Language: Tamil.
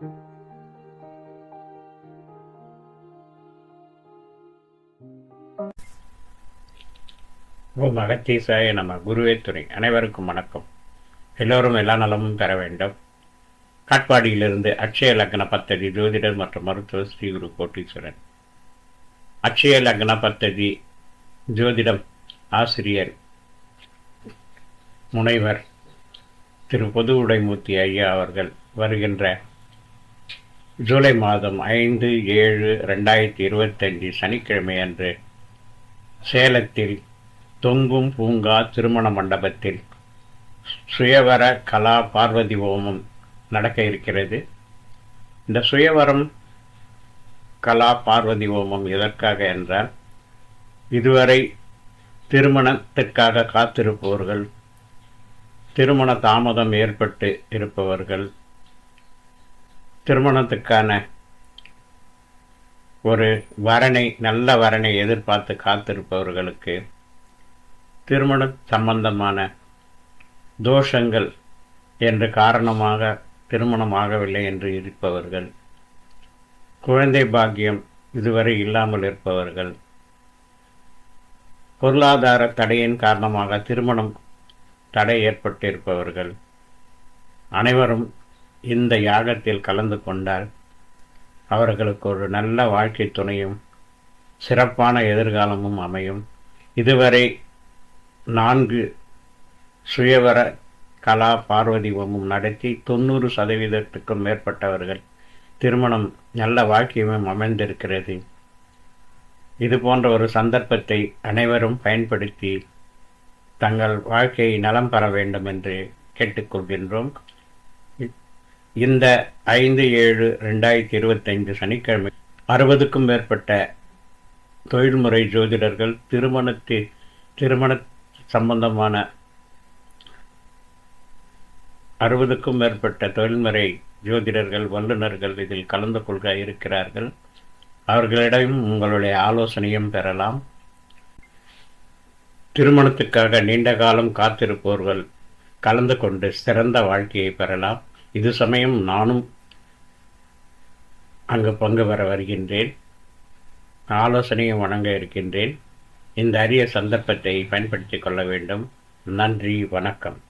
ஓம் அகத்தீசாய நம்ம குருவே துணை. அனைவருக்கும் வணக்கம். எல்லோரும் எல்லா நலமும் பெற வேண்டும். காட்பாடியிலிருந்து அட்சய லக்ன பத்ததி ஜோதிடர் மற்றும் மருத்துவர் ஸ்ரீ குரு கோட்டீஸ்வரன். அட்சய லக்ன பத்ததி ஜோதிடம் ஆசிரியர் முனைவர் திரு பொது உடைமூர்த்தி ஐயா அவர்கள் வருகின்ற ஜூலை மாதம் ஐந்து ஏழு ரெண்டாயிரத்தி இருபத்தஞ்சு சனிக்கிழமை அன்று சேலத்தில் தொங்கும் பூங்கா திருமண மண்டபத்தில் சுயவர கலா பார்வதி ஹோமம் நடக்க இருக்கிறது. இந்த சுயவரம் கலா பார்வதி ஹோமம் எதற்காக என்றால் இதுவரை திருமணத்திற்காக காத்திருப்பவர்கள் திருமண தாமதம் ஏற்பட்டு இருப்பவர்கள் திருமணத்துக்கான ஒரு வரனை நல்ல வரனை எதிர்பார்த்து காத்திருப்பவர்களுக்கு திருமண சம்பந்தமான தோஷங்கள் என்று காரணமாக திருமணம் ஆகவில்லை என்று இருப்பவர்கள் குழந்தை பாக்கியம் இதுவரை இல்லாமல் இருப்பவர்கள் பொருளாதார தடையின் காரணமாக திருமணம் தடை ஏற்பட்டிருப்பவர்கள் அனைவரும் இந்த யாகத்தில் கலந்து கொண்டால் அவர்களுக்கு ஒரு நல்ல வாழ்க்கை துணையும் சிறப்பான எதிர்காலமும் அமையும். இதுவரை நான்கு சுயவர கலா பார்வதிவமும் நடத்தி தொண்ணூறு சதவீதத்துக்கும் மேற்பட்டவர்கள் திருமணம் நல்ல வாழ்க்கையும் அமைந்திருக்கிறது. இது போன்ற ஒரு சந்தர்ப்பத்தை அனைவரும் பயன்படுத்தி தங்கள் வாழ்க்கையை நலம் பெற வேண்டும் என்று கேட்டுக்கொள்கின்றோம். இந்த ஐந்து ஏழு ரெண்டாயிரத்தி இருபத்தைந்து சனிக்கிழமை அறுபதுக்கும் மேற்பட்ட தொழில்முறை ஜோதிடர்கள் திருமணத்தை திருமண சம்பந்தமான அறுபதுக்கும் மேற்பட்ட தொழில்முறை ஜோதிடர்கள் வல்லுநர்கள் இதில் கலந்து கொள்க இருக்கிறார்கள். அவர்களிடம் உங்களுடைய ஆலோசனையும் பெறலாம். திருமணத்துக்காக நீண்ட காலம் காத்திருப்பவர்கள் கலந்து கொண்டு சிறந்த வாழ்க்கையை பெறலாம். இது சமயம் நானும் அங்கு பங்கு பெற வருகின்றேன். ஆலோசனையும் வழங்க இருக்கின்றேன். இந்த அரிய சந்தர்ப்பத்தை பயன்படுத்திக் கொள்ள வேண்டும். நன்றி வணக்கம்.